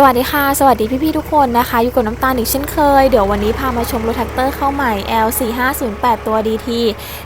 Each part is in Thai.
สวัสดีค่ะ สวัสดีพี่ๆทุกคนนะคะ อยู่กับน้ำตาลอีกเช่นเคย เดี๋ยววันนี้พามาชมรถแท็กเตอร์เข้าใหม่ L4508 ตัว DT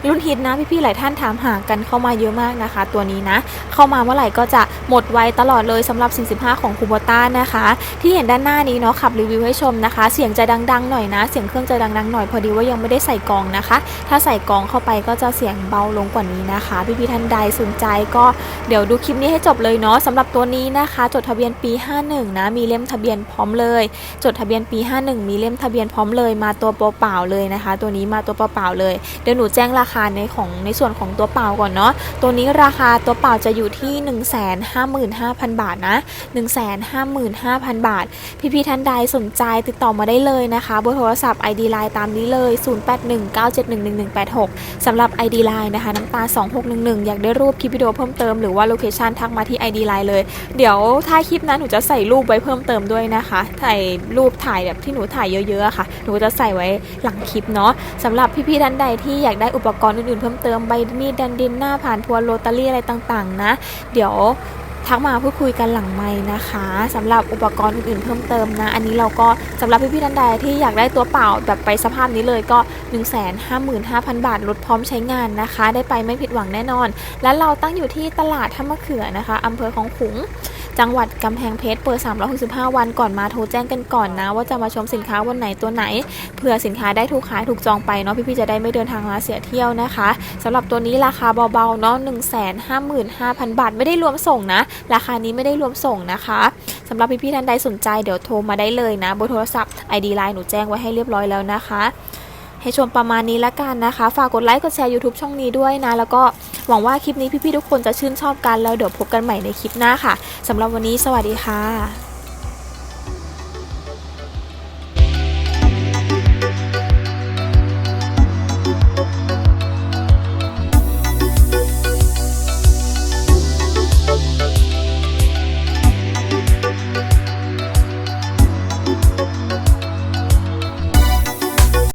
รุ่นฮิตนะพี่ๆหลายท่านถามหากันเข้ามาเยอะมากนะคะ ตัวนี้นะ เข้ามาเมื่อไหร่ก็จะหมดไวตลอดเลยสำหรับ 45 ของคูโบต้านะคะ ที่เห็นด้านหน้านี้เนาะขับรีวิวให้ชมนะคะ เสียงจะดังๆหน่อยนะ เสียงเครื่องจะดังๆหน่อยพอดีว่ายังไม่ได้ใส่กองนะคะ ถ้าใส่กองเข้าไปก็จะเสียงเบาลงกว่านี้นะคะ พี่ๆท่านใดสนใจก็เดี๋ยวดูคลิปนี้ให้จบเลยเนาะสำหรับตัวนี้นะคะ จดทะเบียนปี 51 นะมีีเล่มทะเบียนพร้อมเลย จดทะเบียนปี 51 มีเล่มทะเบียนพร้อมเลย มาตัวเปล่าเลยนะคะ ตัวนี้มาตัวเปล่าเลย เดี๋ยวหนูแจ้งราคาในของในส่วนของตัวเปล่าก่อนเนาะ ตัวนี้ราคาตัวเปล่าจะอยู่ที่ 155,000 บาทนะ 155,000 บาท พี่ๆท่านใดสนใจติดต่อมาได้เลยนะคะเบอร์โทรศัพท์ ID Line ตามนี้เลย 0819711186สำหรับ ID Line นะคะน้ำตา 2611 อยากได้รูปคลิปวิดีโอเพิ่มเติมหรือว่าโลเคชันทักมาที่ ID Line เลย เดี๋ยวท้าคลิปนั้นหนูจะใส่รูปไว้เพิ่มเติมด้วยนะคะ ถ่ายรูปถ่ายแบบที่หนูถ่ายเยอะๆค่ะ หนูจะใส่ไว้หลังคลิปเนาะสำหรับพี่ๆท่านใดที่อยากได้อุปกรณ์อื่นๆเพิ่มเติมใบมีดดันดินหน้าผ่านพวนโรตารี่อะไรต่างๆ นะ เดี๋ยวทักมาพูดคุยกันหลังไม้นะคะสำหรับอุปกรณ์อื่นๆเพิ่มเติมนะ อันนี้เราก็สำหรับพี่ๆท่านใดที่อยากได้ตัวเปล่าแบบไปสภาพนี้เลยก็ 155,000 บาทลดพร้อมใช้งานนะคะ ได้ไปไม่ผิดหวังแน่นอน และเราตั้งอยู่ที่ตลาดท่ามะเขือนะคะอำเภอของขุง จังหวัดกำแพงเพชรเปิด 365 วันก่อนมาโทรแจ้งกันก่อนนะ ว่าจะมาชมสินค้าวันไหนตัวไหนเผื่อสินค้าได้ถูกขายถูกจองไปเนาะพี่ๆจะได้ไม่เดินทางมาเสียเที่ยวนะคะสำหรับตัวนี้ราคาเบาๆเนาะ155,000บาทไม่ได้รวมส่งนะ ราคานี้ไม่ได้รวมส่งนะคะสำหรับพี่ๆท่านใดสนใจเดี๋ยวโทรมาได้เลยนะเบอร์โทรศัพท์ ID Line หนูแจ้งไว้ให้เรียบร้อยแล้วนะคะ ให้ชมประมาณนี้ละกันนะคะ ฝากกดไลค์กดแชร์ YouTube ช่องนี้ด้วยนะ แล้วก็หวังว่าคลิปนี้พี่ๆทุกคนจะชื่นชอบกันแล้วเดี๋ยวพบกันใหม่ในคลิปหน้าค่ะสำหรับวันนี้สวัสดีค่ะ